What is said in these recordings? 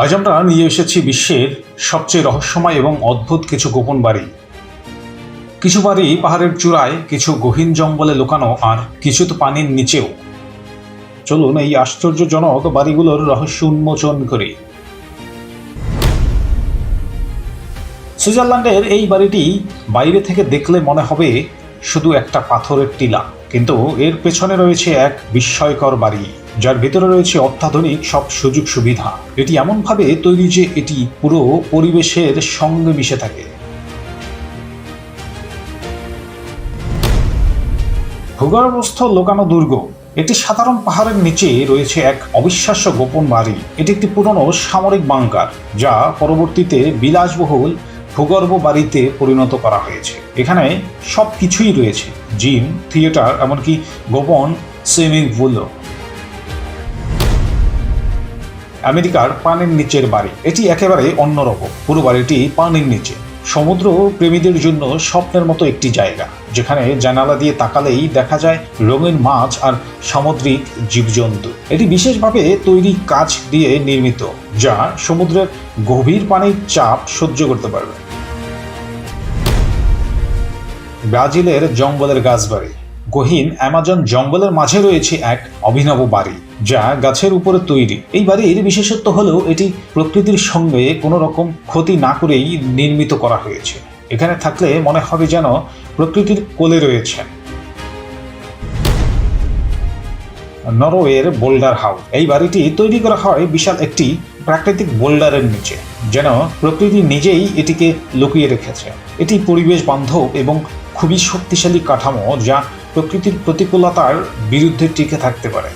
আজ আমরা নিয়ে এসেছি বিশ্বের সবচেয়ে রহস্যময় এবং অদ্ভুত কিছু গোপন বাড়ি। কিছু বাড়ি পাহাড়ের চূড়ায়, কিছু গহীন জঙ্গলে লুকানো আর কিছু তো পানির নিচেও। চলুন এই আশ্চর্যজনক বাড়িগুলোর রহস্য উন্মোচন করি। সুইজারল্যান্ডের এই বাড়িটি বাইরে থেকে দেখলে মনে হবে শুধু একটা পাথরের টিলা। কিন্তু এর পেছনে রয়েছে এক বিস্ময়কর বাড়ি, যার ভেতরে রয়েছে অত্যাধুনিক সব সুযোগ সুবিধা। এটি এমনভাবে তৈরি যে এটি পুরো পরিবেশের সঙ্গে মিশে থাকে। ভূগর্ভস্থ লোকানো দুর্গ। এটি সাধারণ পাহাড়ের নিচে রয়েছে এক অবিশ্বাস্য গোপন বাড়ি। এটি একটি পুরনো সামরিক বাংকার, যা পরবর্তীতে বিলাসবহুল ভূগর্ভ বাড়িতে পরিণত করা হয়েছে। এখানে সব কিছুই রয়েছে। জিম, থিয়েটার, এমনকি গোপন সুইমিং পুলও। আমেরিকার পানির নিচের বাড়ি। এটি একেবারে অন্যরকম। পুরো বাড়িটি পানির নিচে। সমুদ্র প্রেমীদের জন্য স্বপ্নের মতো একটি জায়গা, যেখানে জানালা দিয়ে তাকালেই দেখা যায় রঙিন মাছ আর সামুদ্রিক জীবজন্তু। এটি বিশেষভাবে তৈরি কাজ দিয়ে নির্মিত, যা সমুদ্রের গভীর পানির চাপ সহ্য করতে পারবে। ব্রাজিলের জঙ্গলের গাছবাড়ি। গহীন অ্যামাজন জঙ্গলের মাঝে রয়েছে এক অভিনব বাড়ি, যা গাছের উপরে তৈরি। এই বাড়ির বিশেষত্ব হলেও এটি প্রকৃতির সঙ্গে কোনো রকম ক্ষতি না করেই নির্মিত করা হয়েছে। এখানে থাকলে মনে হবে যেন প্রকৃতির কোলে রয়েছেন। নরওয়ের বোল্ডার হাউস এই বাড়িটি তৈরি করা হয় বিশাল একটি প্রাকৃতিক বোল্ডারের নিচে, যেন প্রকৃতি নিজেই এটিকে লুকিয়ে রেখেছে। এটি পরিবেশ বান্ধব এবং খুবই শক্তিশালী কাঠামো, যা প্রকৃতির প্রতিকূলতার বিরুদ্ধে টিকে থাকতে পারে।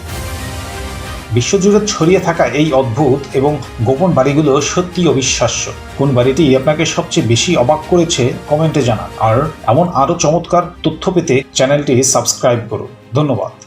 বিশ্বজুড়ে ছড়িয়ে থাকা এই অদ্ভুত এবং গোপন বাড়িগুলো সত্যি অবিশ্বাস্য। কোন বাড়িটি আপনাকে সবচেয়ে বেশি অবাক করেছে, কমেন্টে জানান। আর এমন আরও চমৎকার তথ্য পেতে চ্যানেলটি সাবস্ক্রাইব করুন। ধন্যবাদ।